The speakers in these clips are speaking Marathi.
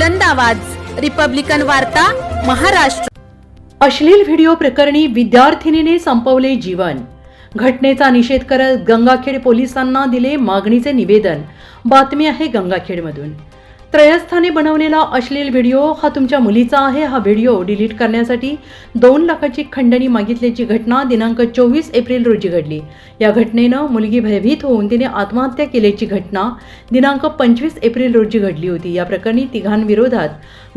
बुलंद आवाज. रिपब्लिकन वार्ता महाराष्ट्र. अश्लील व्हिडिओ प्रकरणी विद्यार्थिनीने संपवले जीवन. घटनेचा निषेध करत गंगाखेड पोलिसांना दिले मागणीचे निवेदन. बातमी आहे गंगाखेडमधून. त्रयस्थाने बनवलेला अश्लील व्हिडिओ हा तुमच्या मुलीचा आहे. हा व्हिडिओ डिलीट करण्यासाठी दोन लाखाची खंडणी मागितल्याची घटना दिनांक चोवीस एप्रिल रोजी घडली. या घटनेनं मुलगी भयभीत होऊन तिने आत्महत्या केल्याची घटना दिनांक पंचवीस एप्रिल रोजी घडली होती. या प्रकरणी तिघांविरोधात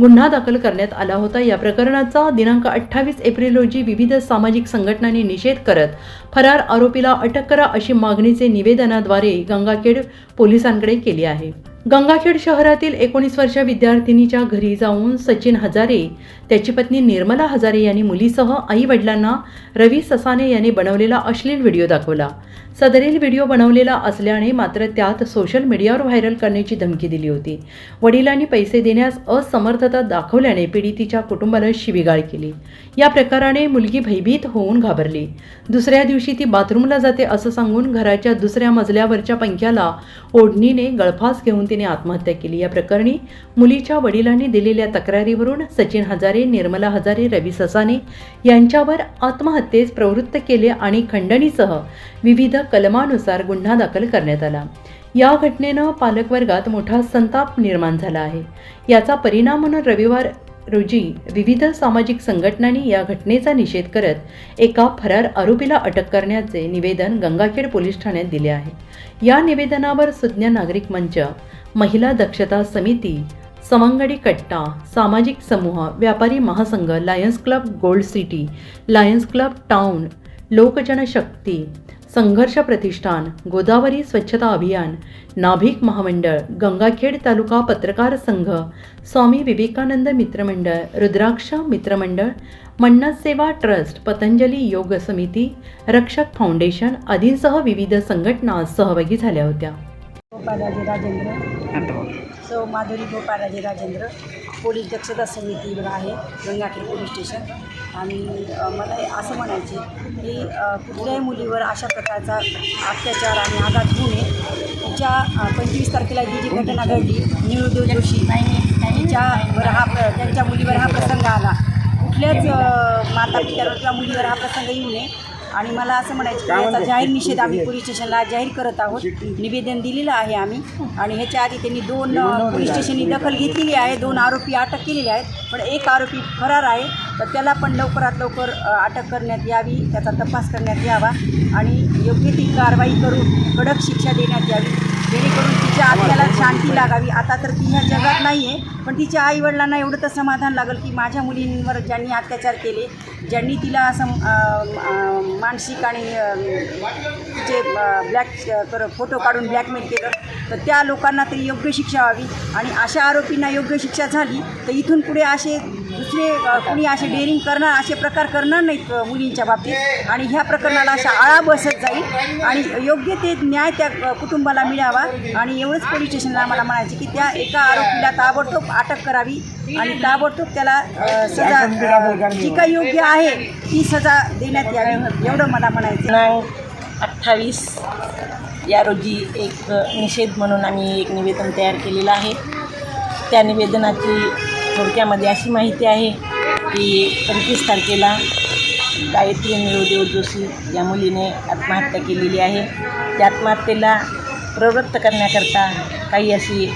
गुन्हा दाखल करण्यात आला होता. या प्रकरणाचा दिनांक अठ्ठावीस एप्रिल रोजी विविध सामाजिक संघटनांनी निषेध करत फरार आरोपीला अटक करा अशी मागणीचे निवेदनाद्वारे गंगाखेड पोलिसांकडे केली आहे. गंगाखेड शहरातील एकोणीस वर्ष विद्यार्थिनीच्या घरी जाऊन सचिन हजारे त्याची पत्नी निर्मला हजारे यांनी मुलीसह आई वडिलांना रवी ससाने यांनी बनवलेला अश्लील व्हिडिओ दाखवला. सदरील व्हिडिओ बनवलेला असल्याने मात्र त्यात सोशल मीडियावर व्हायरल करण्याची धमकी दिली होती. वडिलांनी पैसे देण्यास असमर्थता दाखवल्याने पीडितीच्या कुटुंबाला शिवीगाळ केली. या प्रकाराने मुलगी भयभीत होऊन घाबरली. दुसऱ्या दिवशी ती बाथरूमला जाते असं सांगून घराच्या दुसऱ्या मजल्यावरच्या पंख्याला ओढणीने गळफास घेऊन तिने आत्महत्या केली. या प्रकरणी मुलीच्या वडिलांनी दिलेल्या तक्रारीवरून सचिन हजारे निर्मला हजारे रवी ससाने यांच्यावर आत्महत्येस प्रवृत्त केले आणि खंडणीसह विविध कलमानुसार गुन्हा दाखल करण्यात आला. या घटनेनं पालकवर्गात मोठा संताप निर्माण झाला आहे. याचा परिणाम म्हणून रविवार रोजी विविध सामाजिक संघटनांनी या घटनेचा निषेध करत एका फरार आरोपीला अटक करण्याचे निवेदन गंगाखेड पोलीस ठाण्यात दिले आहे. या निवेदनावर सुज्ञ नागरिक मंच महिला दक्षता समिती सवंगडी कट्टा सामाजिक समूह व्यापारी महासंघ lions club gold city lions club town Lokjanshakti Sangharsh Pratishthan Godavari स्वच्छता अभियान नाभिक महामंडळ गंगाखेड तालुका पत्रकार संघ स्वामी विवेकानंद मित्रमंडळ रुद्राक्ष मित्रमंडळ मन्नत सेवा ट्रस्ट पतंजली योग समिती रक्षक फाउंडेशन आदींसह विविध संघटना सहभागी झाल्या होत्या. गोपाळराजे राजेंद्र. सौ माधुरी गोपाळराजे राजेंद्र. पोलीस दक्षता समितीवर आहे गंगाखेड पोलीस स्टेशन. आणि मला हे असं म्हणायचे की कुठल्याही मुलीवर अशा प्रकारचा अत्याचार आणि आघात होऊ नये. तिच्या पंचवीस तारखेला जी जी घटना घडली निळूदेव जोशी तिच्यावर हा प्र त्यांच्या मुलीवर हा प्रसंग आला. कुठल्याच माता पित्यावर किंवा मुलीवर हा प्रसंग येऊ नये. आणि मला असं म्हणायचं की याचा जाहीर निषेध आम्ही पोलीस स्टेशनला जाहीर करत आहोत. निवेदन दिलेलं आहे आम्ही. आणि ह्याच्या आधी त्यांनी दोन पोलीस स्टेशननी दखल घेतलेली आहे. दोन आरोपी अटक केलेले आहेत. पण एक आरोपी फरार आहे. तर त्याला पण लवकरात लवकर अटक करण्यात यावी. त्याचा तपास करण्यात यावा. आणि योग्य ती कारवाई करून कडक शिक्षा देण्यात यावी. जेणेकरून तिच्या आत्म्याला शांती लागावी. आता तर ती ह्या जगात नाही आहे पण तिच्या आईवडिलांना एवढं तर समाधान लागेल की माझ्या मुलींवर ज्यांनी अत्याचार केले ज्यांनी तिला असं मानसिक आणि जे तिचे ब्लॅक कर फोटो काढून ब्लॅकमेल केलं तर त्या लोकांना तरी योग्य शिक्षा व्हावी. आणि अशा आरोपींना योग्य शिक्षा झाली तर इथून पुढे असे दुसरे कुणी असे डेअरिंग करणार असे प्रकार करणार नाहीत मुलींच्या बाबतीत. आणि ह्या प्रकरणाला अशा आळा बसत जाईल. आणि योग्य ते न्याय त्या कुटुंबाला मिळावा. आणि एवढंच पोलीस स्टेशनला आम्हाला म्हणायचे की त्या एका आरोपीला ताबडतोब अटक करावी. आणि ताबडतोब त्याला सजा जी काही योग्य आहे ती सजा देण्यात यावी एवढं मला म्हणायचं अठ्ठावीस. या रोजी एक निषेध म्हणून आम्ही एक निवेदन तयार केलेलं आहे. त्या निवेदनाची थोडक्यामध्ये अशी माहिती आहे की पंचवीस तारखेला गायत्री निरोदेव जोशी या मुलीने आत्महत्या केलेली आहे. त्या आत्महत्येला प्रवृत्त करण्याकरता काही अशी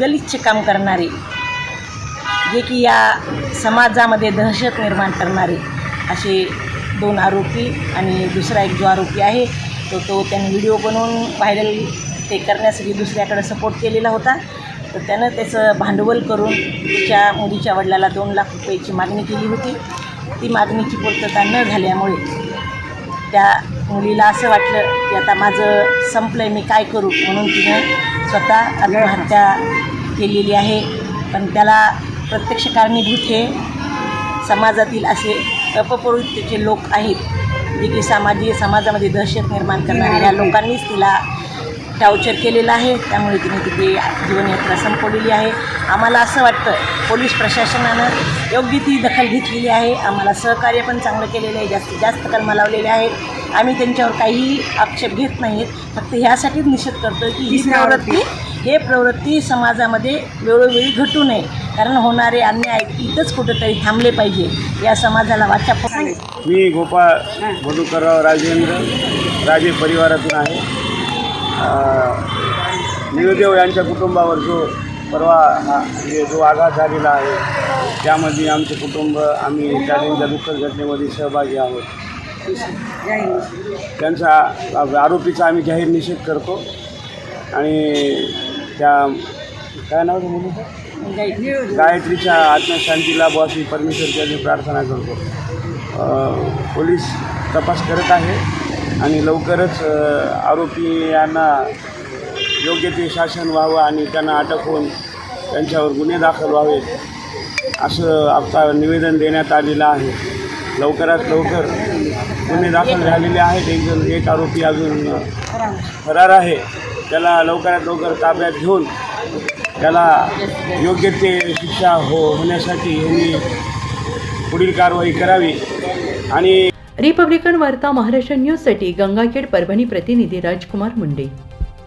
गलिच्छ काम करणारे जे की या समाजामध्ये दहशत निर्माण करणारे असे दोन आरोपी आणि दुसरा एक जो आरोपी आहे तो तो त्यांनी व्हिडिओ बनवून व्हायरल ते करण्यासाठी दुसऱ्याकडे सपोर्ट केलेला होता. तर त्यानं त्याचं भांडवल करून तिच्या मुलीच्या वडिलाला दोन लाख रुपयाची मागणी केली होती. ती मागणीची पूर्तता न झाल्यामुळे त्या मुलीला असं वाटलं की आता माझं संपलं आहे मी काय करू? म्हणून तिनं स्वतः आत्महत्या केलेली आहे. पण त्याला प्रत्यक्ष कारणीभूत हे समाजातील असे अपप्रवृत्तीचे लोक आहेत जे की सामाजिक समाजामध्ये दहशत निर्माण करणाऱ्या या लोकांनीच तिला टार्चर केलेलं आहे. त्यामुळे तिने तिथे जीवनयात्रा संपवलेली आहे. आम्हाला असं वाटतं पोलीस प्रशासनानं योग्य ती दखल घेतलेली आहे. आम्हाला सहकार्य पण चांगलं केलेलं आहे. जास्तीत जास्त कलमा लावलेले आहेत. आम्ही त्यांच्यावर काहीही आक्षेप घेत नाहीत. फक्त ह्यासाठीच निषेध करतो की ही प्रवृत्ती हे प्रवृत्ती समाजामध्ये वेळोवेळी घटू नये. कारण होणारे अन्याय इथंच कुठंतरी थांबले पाहिजे या समाजाला वाचा. मी गोपाळ मधुकरराव राजेंद्र राजे परिवारातून आहे. निळदेव यांच्या कुटुंबावर जो परवा हा म्हणजे जो आघात झालेला आहे त्यामध्ये आमचे कुटुंब आम्ही त्यांच्या दुःखद घटनेमध्ये सहभागी आहोत. त्यांचा आरोपीचा आम्ही जाहीर निषेध करतो. आणि त्या काय नाव होतं मुलीचं गायत्रीच्या आत्मशांतीला बुवा अशी परमेश्वरची आम्ही प्रार्थना करतो. पोलीस तपास करत आहे आणि लवकरच आरोपी यांना योग्य ते शासन व्हावं आणि त्यांना अटक होऊन त्यांच्यावर गुन्हे दाखल व्हावेत असं आता निवेदन देण्यात आलेलं आहे. लवकरात लवकर गुन्हे दाखल झालेले आहेत. एक जण एक आरोपी अजून फरार आहे. त्याला लवकरात लवकर ताब्यात घेऊन त्याला योग्य ते शिक्षा हो होण्यासाठी यांनी पुढील कारवाई करावी. आणि रिपब्लिकन वार्ता महाराष्ट्र न्यूजसाठी गंगाखेड परभणी प्रतिनिधी राजकुमार मुंडे.